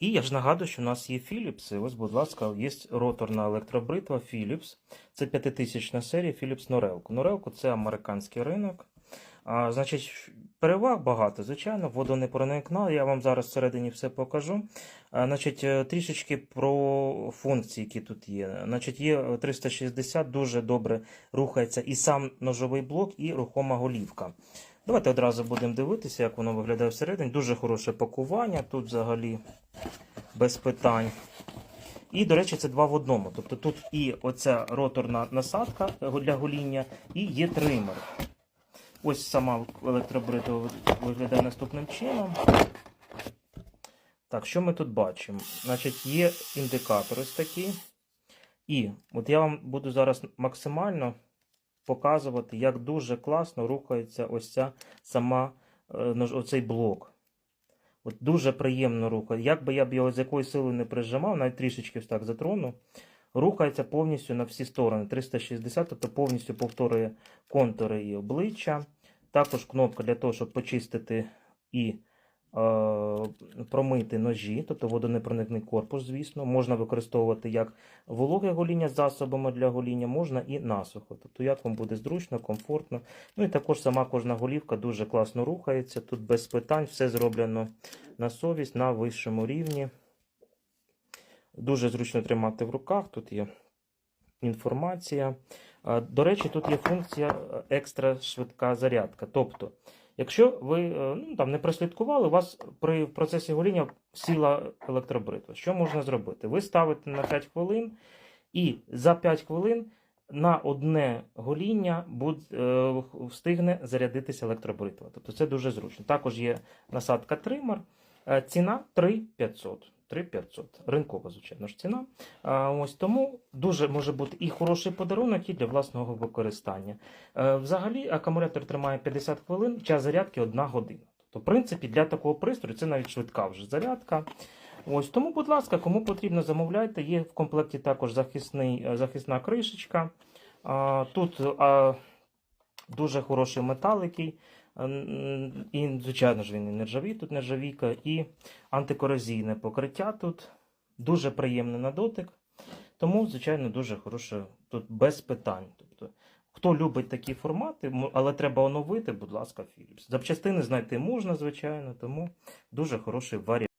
і я ж нагадую, що у нас є Philips. Ось, будь ласка, є роторна електробритва Philips. Це 5000 серія Philips Norelco. Norelco – це американський ринок. А, значить, переваг багато, звичайно, водонепроникна. Я вам зараз всередині все покажу. А, значить, е, трішечки про функції, які тут є. Значить, є 360, дуже добре рухається і сам ножовий блок, і рухома голівка. Давайте одразу будемо дивитися, як воно виглядає всередині. Дуже хороше пакування, тут взагалі без питань. І, до речі, це два в одному. Тобто тут і оця роторна насадка для гоління, і є тример. Ось сама електробритва виглядає наступним чином. Так, що ми тут бачимо? Значить, є індикатор ось такий. І от я вам буду зараз максимально показувати, як дуже класно рухається ось ця сама е, оцей блок. От дуже приємно рухає. Як би я б його з якою силою не прижимав, навіть трішечки так затрону, рухається повністю на всі сторони. 360, тобто повністю повторює контури і обличчя. Також кнопка для того, щоб почистити і промити ножі, тобто водонепроникний корпус, звісно. Можна використовувати як вологе гоління засобами для гоління, можна і насухо. Тобто, як вам буде зручно, комфортно. Ну і також сама кожна голівка дуже класно рухається. Тут без питань все зроблено на совість, на вищому рівні. Дуже зручно тримати в руках. Тут є інформація. До речі, тут є функція е, екстра швидка зарядка. Тобто, якщо ви е, ну, там, не прослідкували, у вас при процесі гоління сіла електробритва. Що можна зробити? Ви ставите на 5 хвилин, і за 5 хвилин на одне гоління е, встигне зарядитися електробритва. Тобто це дуже зручно. Також є насадка тример. Е, Ціна 3500. 3500. Ринкова, звичайно ж, ціна. А, ось тому дуже може бути і хороший подарунок, і для власного використання. Е, взагалі, акумулятор тримає 50 хвилин, час зарядки 1 година. Тобто, в принципі, для такого пристрою це навіть швидка вже зарядка. Ось тому, будь ласка, кому потрібно, замовляйте. Є в комплекті також захисний, е, захисна кришечка. А, тут а, дуже хороший метал, який. е, І, звичайно ж, він і нержавій, тут нержавійка, і антикорозійне покриття тут. Дуже приємний на дотик. Тому, звичайно, дуже хороше тут без питань. Тобто, хто любить такі формати, але треба оновити, будь ласка, Philips. Запчастини знайти можна, звичайно, тому дуже хороший варіант.